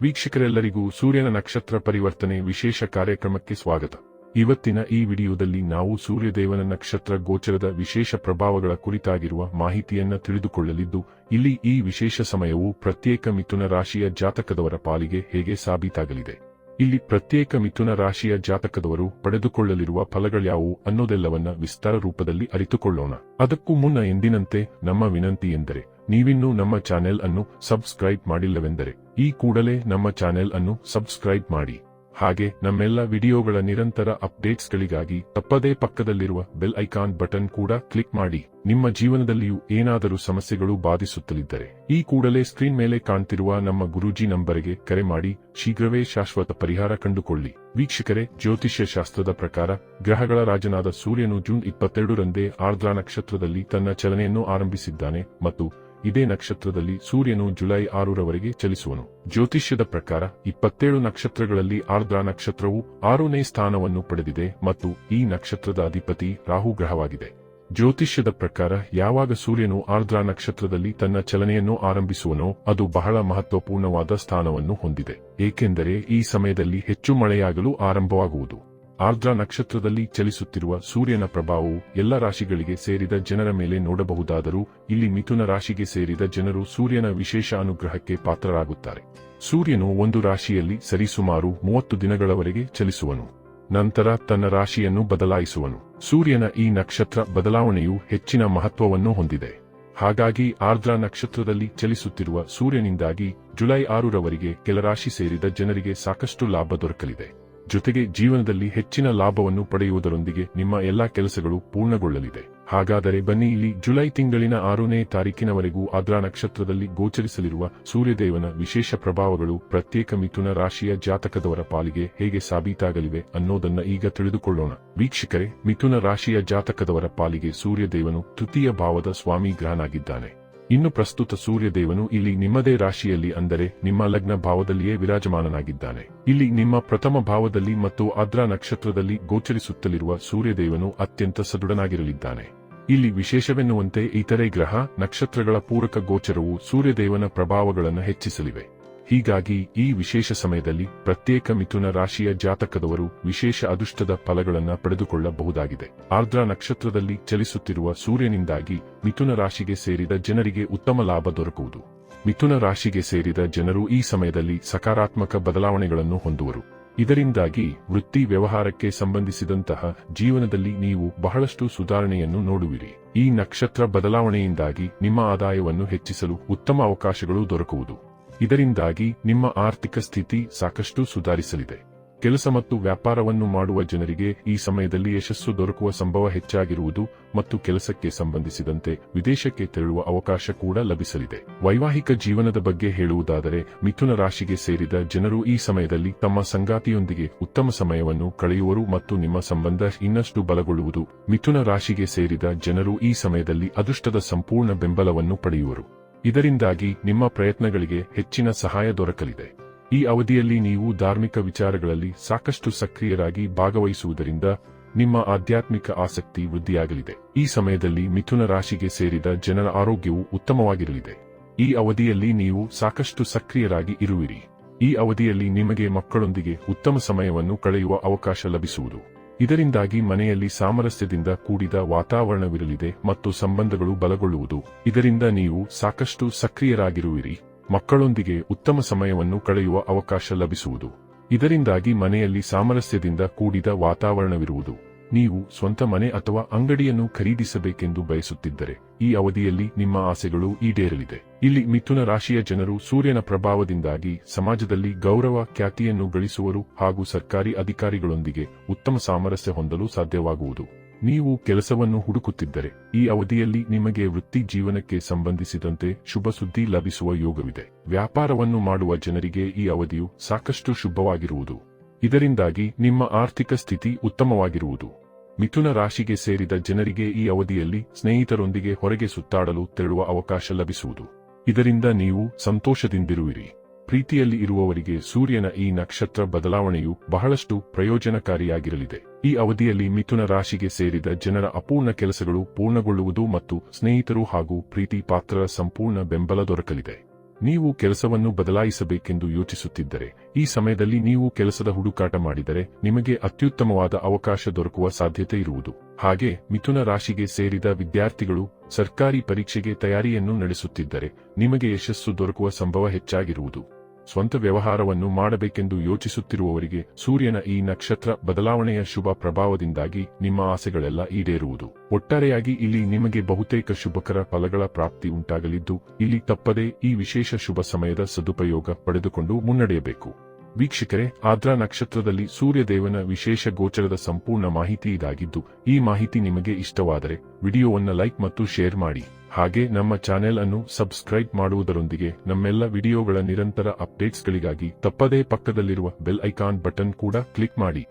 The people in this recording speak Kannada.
ವೀಕ್ಷಕರೆಲ್ಲರಿಗೂ ಸೂರ್ಯನ ನಕ್ಷತ್ರ ಪರಿವರ್ತನೆ ವಿಶೇಷ ಕಾರ್ಯಕ್ರಮಕ್ಕೆ ಸ್ವಾಗತ. ಇವತ್ತಿನ ಈ ವಿಡಿಯೋದಲ್ಲಿ ನಾವು ಸೂರ್ಯದೇವನ ನಕ್ಷತ್ರ ಗೋಚರದ ವಿಶೇಷ ಪ್ರಭಾವಗಳ ಕುರಿತಾಗಿರುವ ಮಾಹಿತಿಯನ್ನ ತಿಳಿದುಕೊಳ್ಳಲಿದ್ದು, ಇಲ್ಲಿ ಈ ವಿಶೇಷ ಸಮಯವು ಪ್ರತ್ಯೇಕ ಮಿಥುನ ರಾಶಿಯ ಜಾತಕದವರ ಪಾಲಿಗೆ ಹೇಗೆ ಸಾಬೀತಾಗಲಿದೆ. ಇಲ್ಲಿ ಪ್ರತ್ಯೇಕ ಮಿಥುನ ರಾಶಿಯ ಜಾತಕದವರು ಪಡೆದುಕೊಳ್ಳಲಿರುವ ಫಲಗಳ್ಯಾವು ಅನ್ನೋದೆಲ್ಲವನ್ನ ವಿಸ್ತಾರ ರೂಪದಲ್ಲಿ ಅರಿತುಕೊಳ್ಳೋಣ. ಅದಕ್ಕೂ ಮುನ್ನ ಎಂದಿನಂತೆ ನಮ್ಮ ವಿನಂತಿ ಎಂದರೆ, ನೀವಿನ್ನೂ ನಮ್ಮ ಚಾನೆಲ್ ಅನ್ನು ಸಬ್ಸ್ಕ್ರೈಬ್ ಮಾಡಿಲ್ಲವೆಂದರೆ ಈ ಕೂಡಲೇ ನಮ್ಮ ಚಾನೆಲ್ ಅನ್ನು ಸಬ್ಸ್ಕ್ರೈಬ್ ಮಾಡಿ. ಹಾಗೆ ನಮ್ಮೆಲ್ಲ ವಿಡಿಯೋಗಳ ನಿರಂತರ ಅಪ್ಡೇಟ್ಸ್ಗಳಿಗಾಗಿ ತಪ್ಪದೇ ಪಕ್ಕದಲ್ಲಿರುವ ಬೆಲ್ ಐಕಾನ್ ಬಟನ್ ಕೂಡ ಕ್ಲಿಕ್ ಮಾಡಿ. ನಿಮ್ಮ ಜೀವನದಲ್ಲಿಯೂ ಏನಾದರೂ ಸಮಸ್ಯೆಗಳು ಬಾಧಿಸುತ್ತಲಿದ್ದರೆ ಈ ಕೂಡಲೇ ಸ್ಕ್ರೀನ್ ಮೇಲೆ ಕಾಣ್ತಿರುವ ನಮ್ಮ ಗುರೂಜಿ ನಂಬರಿಗೆ ಕರೆ ಮಾಡಿ. ಶೀಘ್ರವೇ ಶಾಶ್ವತ ಪರಿಹಾರ ಕಂಡುಕೊಳ್ಳಿ. ವೀಕ್ಷಕರೇ, ಜ್ಯೋತಿಷ್ಯ ಶಾಸ್ತ್ರದ ಪ್ರಕಾರ ಗ್ರಹಗಳ ರಾಜನಾದ ಸೂರ್ಯನು ಜೂನ್ ಇಪ್ಪತ್ತೆರಡರಂದೇ ಆರ್ದ್ರಾ ನಕ್ಷತ್ರದಲ್ಲಿ ತನ್ನ ಚಲನೆಯನ್ನು ಆರಂಭಿಸಿದ್ದಾನೆ ಮತ್ತು ಇದೇ ನಕ್ಷತ್ರದಲ್ಲಿ ಸೂರ್ಯನು ಜುಲೈ ಆರರವರೆಗೆ ಚಲಿಸುವನು. ಜ್ಯೋತಿಷ್ಯದ ಪ್ರಕಾರ ಇಪ್ಪತ್ತೇಳು ನಕ್ಷತ್ರಗಳಲ್ಲಿ ಆರ್ದ್ರ ನಕ್ಷತ್ರವು ಆರನೇ ಸ್ಥಾನವನ್ನು ಪಡೆದಿದೆ ಮತ್ತು ಈ ನಕ್ಷತ್ರದ ಅಧಿಪತಿ ರಾಹುಗ್ರಹವಾಗಿದೆ ಜ್ಯೋತಿಷ್ಯದ ಪ್ರಕಾರ ಯಾವಾಗ ಸೂರ್ಯನು ಆರ್ದ್ರ ನಕ್ಷತ್ರದಲ್ಲಿ ತನ್ನ ಚಲನೆಯನ್ನು ಆರಂಭಿಸುವನೋ ಅದು ಬಹಳ ಮಹತ್ವಪೂರ್ಣವಾದ ಸ್ಥಾನವನ್ನು ಹೊಂದಿದೆ. ಏಕೆಂದರೆ ಈ ಸಮಯದಲ್ಲಿ ಹೆಚ್ಚು ಮಳೆಯಾಗಲು ಆರಂಭವಾಗುವುದು. ಆರ್ದ್ರಾ ನಕ್ಷತ್ರದಲ್ಲಿ ಚಲಿಸುತ್ತಿರುವ ಸೂರ್ಯನ ಪ್ರಭಾವವು ಎಲ್ಲ ರಾಶಿಗಳಿಗೆ ಸೇರಿದ ಜನರ ಮೇಲೆ ನೋಡಬಹುದಾದರೂ ಇಲ್ಲಿ ಮಿಥುನ ರಾಶಿಗೆ ಸೇರಿದ ಜನರು ಸೂರ್ಯನ ವಿಶೇಷ ಅನುಗ್ರಹಕ್ಕೆ ಪಾತ್ರರಾಗುತ್ತಾರೆ. ಸೂರ್ಯನು ಒಂದು ರಾಶಿಯಲ್ಲಿ ಸರಿಸುಮಾರು ಮೂವತ್ತು ದಿನಗಳವರೆಗೆ ಚಲಿಸುವನು. ನಂತರ ತನ್ನ ರಾಶಿಯನ್ನು ಬದಲಾಯಿಸುವನು. ಸೂರ್ಯನ ಈ ನಕ್ಷತ್ರ ಬದಲಾವಣೆಯು ಹೆಚ್ಚಿನ ಮಹತ್ವವನ್ನು ಹೊಂದಿದೆ. ಹಾಗಾಗಿ ಆರ್ದ್ರ ನಕ್ಷತ್ರದಲ್ಲಿ ಚಲಿಸುತ್ತಿರುವ ಸೂರ್ಯನಿಂದಾಗಿ ಜುಲೈ ಆರರವರೆಗೆ ಕೆಲ ರಾಶಿ ಸೇರಿದ ಜನರಿಗೆ ಸಾಕಷ್ಟು ಲಾಭ ದೊರಕಲಿದೆ. ಜೊತೆಗೆ ಜೀವನದಲ್ಲಿ ಹೆಚ್ಚಿನ ಲಾಭವನ್ನು ಪಡೆಯುವುದರೊಂದಿಗೆ ನಿಮ್ಮ ಎಲ್ಲಾ ಕೆಲಸಗಳು ಪೂರ್ಣಗೊಳ್ಳಲಿದೆ. ಹಾಗಾದರೆ ಬನ್ನಿ ಇಲ್ಲಿ ಜುಲೈ ತಿಂಗಳಿನ ಆರನೇ ತಾರೀಕಿನವರೆಗೂ ಆದ್ರಾ ನಕ್ಷತ್ರದಲ್ಲಿ ಗೋಚರಿಸಲಿರುವ ಸೂರ್ಯದೇವನ ವಿಶೇಷ ಪ್ರಭಾವಗಳು ಪ್ರತ್ಯೇಕ ಮಿಥುನ ರಾಶಿಯ ಜಾತಕದವರ ಪಾಲಿಗೆ ಹೇಗೆ ಸಾಬೀತಾಗಲಿವೆ ಅನ್ನೋದನ್ನ ಈಗ ತಿಳಿದುಕೊಳ್ಳೋಣ. ವೀಕ್ಷಕರೇ, ಮಿಥುನ ರಾಶಿಯ ಜಾತಕದವರ ಪಾಲಿಗೆ ಸೂರ್ಯದೇವನು ತೃತೀಯ ಭಾವದ ಸ್ವಾಮಿ ಗ್ರಹನಾಗಿದ್ದಾನೆ ಇನ್ನು ಪ್ರಸ್ತುತ ಸೂರ್ಯದೇವನು ಇಲ್ಲಿ ನಿಮ್ಮದೇ ರಾಶಿಯಲ್ಲಿ ಅಂದರೆ ನಿಮ್ಮ ಲಗ್ನ ಭಾವದಲ್ಲಿಯೇ ವಿರಾಜಮಾನನಾಗಿದ್ದಾನೆ. ಇಲ್ಲಿ ನಿಮ್ಮ ಪ್ರಥಮ ಭಾವದಲ್ಲಿ ಮತ್ತು ಆದ್ರ ನಕ್ಷತ್ರದಲ್ಲಿ ಗೋಚರಿಸುತ್ತಲಿರುವ ಸೂರ್ಯದೇವನು ಅತ್ಯಂತ ಸದೃಢನಾಗಿರಲಿದ್ದಾನೆ. ಇಲ್ಲಿ ವಿಶೇಷವೆನ್ನುವಂತೆ ಇತರೆ ಗ್ರಹ, ನಕ್ಷತ್ರಗಳ ಪೂರಕ ಗೋಚರವು ಸೂರ್ಯದೇವನ ಪ್ರಭಾವಗಳನ್ನು ಹೆಚ್ಚಿಸಲಿವೆ. ಹೀಗಾಗಿ ಈ ವಿಶೇಷ ಸಮಯದಲ್ಲಿ ಪ್ರತ್ಯೇಕ ಮಿಥುನ ರಾಶಿಯ ಜಾತಕದವರು ವಿಶೇಷ ಅದೃಷ್ಟದ ಫಲಗಳನ್ನು ಪಡೆದುಕೊಳ್ಳಬಹುದಾಗಿದೆ. ಆರ್ದ್ರ ನಕ್ಷತ್ರದಲ್ಲಿ ಚಲಿಸುತ್ತಿರುವ ಸೂರ್ಯನಿಂದಾಗಿ ಮಿಥುನ ರಾಶಿಗೆ ಸೇರಿದ ಜನರಿಗೆ ಉತ್ತಮ ಲಾಭ ದೊರಕುವುದು. ಮಿಥುನ ರಾಶಿಗೆ ಸೇರಿದ ಜನರು ಈ ಸಮಯದಲ್ಲಿ ಸಕಾರಾತ್ಮಕ ಬದಲಾವಣೆಗಳನ್ನು ಹೊಂದುವರು. ಇದರಿಂದಾಗಿ ವೃತ್ತಿ ವ್ಯವಹಾರಕ್ಕೆ ಸಂಬಂಧಿಸಿದಂತಹ ಜೀವನದಲ್ಲಿ ನೀವು ಬಹಳಷ್ಟು ಸುಧಾರಣೆಯನ್ನು ನೋಡುವಿರಿ. ಈ ನಕ್ಷತ್ರ ಬದಲಾವಣೆಯಿಂದಾಗಿ ನಿಮ್ಮ ಆದಾಯವನ್ನು ಹೆಚ್ಚಿಸಲು ಉತ್ತಮ ಅವಕಾಶಗಳು ದೊರಕುವುದು. ಇದರಿಂದಾಗಿ ನಿಮ್ಮ ಆರ್ಥಿಕ ಸ್ಥಿತಿ ಸಾಕಷ್ಟು ಸುಧಾರಿಸಲಿದೆ. ಕೆಲಸ ಮತ್ತು ವ್ಯಾಪಾರವನ್ನು ಮಾಡುವ ಜನರಿಗೆ ಈ ಸಮಯದಲ್ಲಿ ಯಶಸ್ಸು ದೊರಕುವ ಸಂಭವ ಹೆಚ್ಚಾಗಿರುವುದು ಮತ್ತು ಕೆಲಸಕ್ಕೆ ಸಂಬಂಧಿಸಿದಂತೆ ವಿದೇಶಕ್ಕೆ ತೆರಳುವ ಅವಕಾಶ ಕೂಡ ಲಭಿಸಲಿದೆ. ವೈವಾಹಿಕ ಜೀವನದ ಬಗ್ಗೆ ಹೇಳುವುದಾದರೆ, ಮಿಥುನ ರಾಶಿಗೆ ಸೇರಿದ ಜನರು ಈ ಸಮಯದಲ್ಲಿ ತಮ್ಮ ಸಂಗಾತಿಯೊಂದಿಗೆ ಉತ್ತಮ ಸಮಯವನ್ನು ಕಳೆಯುವರು ಮತ್ತು ನಿಮ್ಮ ಸಂಬಂಧ ಇನ್ನಷ್ಟು ಬಲಗೊಳ್ಳುವುದು. ಮಿಥುನ ರಾಶಿಗೆ ಸೇರಿದ ಜನರು ಈ ಸಮಯದಲ್ಲಿ ಅದೃಷ್ಟದ ಸಂಪೂರ್ಣ ಬೆಂಬಲವನ್ನು ಪಡೆಯುವರು. ಇದರಿಂದಾಗಿ ನಿಮ್ಮ ಪ್ರಯತ್ನಗಳಿಗೆ ಹೆಚ್ಚಿನ ಸಹಾಯ ದೊರಕಲಿದೆ. ಈ ಅವಧಿಯಲ್ಲಿ ನೀವು ಧಾರ್ಮಿಕ ವಿಚಾರಗಳಲ್ಲಿ ಸಾಕಷ್ಟು ಸಕ್ರಿಯರಾಗಿ ಭಾಗವಹಿಸುವುದರಿಂದ ನಿಮ್ಮ ಆಧ್ಯಾತ್ಮಿಕ ಆಸಕ್ತಿ ವೃದ್ಧಿಯಾಗಲಿದೆ. ಈ ಸಮಯದಲ್ಲಿ ಮಿಥುನ ರಾಶಿಗೆ ಸೇರಿದ ಜನರ ಆರೋಗ್ಯವು ಉತ್ತಮವಾಗಿರಲಿದೆ. ಈ ಅವಧಿಯಲ್ಲಿ ನೀವು ಸಾಕಷ್ಟು ಸಕ್ರಿಯರಾಗಿ ಇರುವಿರಿ. ಈ ಅವಧಿಯಲ್ಲಿ ನಿಮಗೆ ಮಕ್ಕಳೊಂದಿಗೆ ಉತ್ತಮ ಸಮಯವನ್ನು ಕಳೆಯುವ ಅವಕಾಶ ಲಭಿಸುವುದು. ಇದರಿಂದಾಗಿ ಮನೆಯಲ್ಲಿ ಸಾಮರಸ್ಯದಿಂದ ಕೂಡಿದ ವಾತಾವರಣವಿರಲಿದೆ ಮತ್ತು ಸಂಬಂಧಗಳು ಬಲಗೊಳ್ಳುವುದು. ಇದರಿಂದ ನೀವು ಸಾಕಷ್ಟು ಸಕ್ರಿಯರಾಗಿರುವಿರಿ. ಮಕ್ಕಳೊಂದಿಗೆ ಉತ್ತಮ ಸಮಯವನ್ನು ಕಳೆಯುವ ಅವಕಾಶ ಲಭಿಸುವುದು. ಇದರಿಂದಾಗಿ ಮನೆಯಲ್ಲಿ ಸಾಮರಸ್ಯದಿಂದ ಕೂಡಿದ ವಾತಾವರಣವಿರುವುದು. ನೀವು ಸ್ವಂತ ಮನೆ ಅಥವಾ ಅಂಗಡಿಯನ್ನು ಖರೀದಿಸಬೇಕೆಂದು ಬಯಸುತ್ತಿದ್ದರೆ, ಈ ಅವಧಿಯಲ್ಲಿ ನಿಮ್ಮ ಆಸೆಗಳು ಈಡೇರಲಿದೆ. ಇಲ್ಲಿ ಮಿಥುನ ರಾಶಿಯ ಜನರು ಸೂರ್ಯನ ಪ್ರಭಾವದಿಂದಾಗಿ ಸಮಾಜದಲ್ಲಿ ಗೌರವ, ಖ್ಯಾತಿಯನ್ನು ಗಳಿಸುವರು ಹಾಗೂ ಸರ್ಕಾರಿ ಅಧಿಕಾರಿಗಳೊಂದಿಗೆ ಉತ್ತಮ ಸಾಮರಸ್ಯ ಹೊಂದಲು ಸಾಧ್ಯವಾಗುವುದು. ನೀವು ಕೆಲಸವನ್ನು ಹುಡುಕುತ್ತಿದ್ದರೆ, ಈ ಅವಧಿಯಲ್ಲಿ ನಿಮಗೆ ವೃತ್ತಿ ಜೀವನಕ್ಕೆ ಸಂಬಂಧಿಸಿದಂತೆ ಶುಭ ಸುದ್ದಿ ಲಭಿಸುವ ಯೋಗವಿದೆ. ವ್ಯಾಪಾರವನ್ನು ಮಾಡುವ ಜನರಿಗೆ ಈ ಅವಧಿಯು ಸಾಕಷ್ಟು ಶುಭವಾಗಿರುವುದು. ಇದರಿಂದಾಗಿ ನಿಮ್ಮ ಆರ್ಥಿಕ ಸ್ಥಿತಿ ಉತ್ತಮವಾಗಿರುವುದು. ಮಿಥುನ ರಾಶಿಗೆ ಸೇರಿದ ಜನರಿಗೆ ಈ ಅವಧಿಯಲ್ಲಿ ಸ್ನೇಹಿತರೊಂದಿಗೆ ಹೊರಗೆ ಸುತ್ತಾಡಲು ತೆರಳುವ ಅವಕಾಶ ಲಭಿಸುವುದು. ಇದರಿಂದ ನೀವು ಸಂತೋಷದಿಂದಿರುವಿರಿ. ಪ್ರೀತಿಯಲ್ಲಿ ಇರುವವರಿಗೆ ಸೂರ್ಯನ ಈ ನಕ್ಷತ್ರ ಬದಲಾವಣೆಯು ಬಹಳಷ್ಟು ಪ್ರಯೋಜನಕಾರಿಯಾಗಿರಲಿದೆ. ಈ ಅವಧಿಯಲ್ಲಿ ಮಿಥುನ ರಾಶಿಗೆ ಸೇರಿದ ಜನರ ಅಪೂರ್ಣ ಕೆಲಸಗಳು ಪೂರ್ಣಗೊಳ್ಳುವುದು ಮತ್ತು ಸ್ನೇಹಿತರು ಹಾಗೂ ಪ್ರೀತಿ ಪಾತ್ರರ ಸಂಪೂರ್ಣ ಬೆಂಬಲ ದೊರಕಲಿದೆ. ನೀವು ಕೆಲಸವನ್ನು ಬದಲಾಯಿಸಬೇಕೆಂದು ಯೋಚಿಸುತ್ತಿದ್ದರೆ, ಈ ಸಮಯದಲ್ಲಿ ನೀವು ಕೆಲಸದ ಹುಡುಕಾಟ ಮಾಡಿದರೆ ನಿಮಗೆ ಅತ್ಯುತ್ತಮವಾದ ಅವಕಾಶ ದೊರಕುವ ಸಾಧ್ಯತೆ ಇರುವುದು. ಹಾಗೆ ಮಿಥುನ ರಾಶಿಗೆ ಸೇರಿದ ವಿದ್ಯಾರ್ಥಿಗಳು ಸರ್ಕಾರಿ ಪರೀಕ್ಷೆಗೆ ತಯಾರಿಯನ್ನು ನಡೆಸುತ್ತಿದ್ದರೆ ನಿಮಗೆ ಯಶಸ್ಸು ದೊರಕುವ ಸಂಭವ ಹೆಚ್ಚಾಗಿರುವುದು. ಸ್ವಂತ ವ್ಯವಹಾರವನ್ನು ಮಾಡಬೇಕೆಂದು ಯೋಚಿಸುತ್ತಿರುವವರಿಗೆ ಸೂರ್ಯನ ಈ ನಕ್ಷತ್ರ ಬದಲಾವಣೆಯ ಶುಭ ಪ್ರಭಾವದಿಂದಾಗಿ ನಿಮ್ಮ ಆಸೆಗಳೆಲ್ಲ ಈಡೇರುವುದು. ಒಟ್ಟಾರೆಯಾಗಿ ಇಲ್ಲಿ ನಿಮಗೆ ಬಹುತೇಕ ಶುಭಕರ ಫಲಗಳ ಪ್ರಾಪ್ತಿ ಉಂಟಾಗಲಿದ್ದು, ಇಲ್ಲಿ ತಪ್ಪದೇ ಈ ವಿಶೇಷ ಶುಭ ಸಮಯದ ಸದುಪಯೋಗ ಪಡೆದುಕೊಂಡು ಮುನ್ನಡೆಯಬೇಕು. ವೀಕ್ಷಕರೇ ಆದ್ರಾ ನಕ್ಷತ್ರದಲ್ಲಿ ಸೂರ್ಯದೇವನ ವಿಶೇಷ ಗೋಚರದ ಸಂಪೂರ್ಣ ಮಾಹಿತಿ ಇದಾಗಿದ್ದು, ಈ ಮಾಹಿತಿ ನಿಮಗೆ ಇಷ್ಟವಾದರೆ ವಿಡಿಯೋವನ್ನು ಲೈಕ್ ಮತ್ತು ಶೇರ್ ಮಾಡಿ. ಹಾಗೆ ನಮ್ಮ ಚಾನೆಲ್ ಅನ್ನು ಸಬ್ಸ್ಕ್ರೈಬ್ ಮಾಡುವುದರೊಂದಿಗೆ ನಮ್ಮೆಲ್ಲ ವಿಡಿಯೋಗಳ ನಿರಂತರ ಅಪ್ಡೇಟ್ಸ್ಗಳಿಗಾಗಿ ತಪ್ಪದೇ ಪಕ್ಕದಲ್ಲಿರುವ ಬೆಲ್ ಐಕಾನ್ ಬಟನ್ ಕೂಡ ಕ್ಲಿಕ್ ಮಾಡಿ.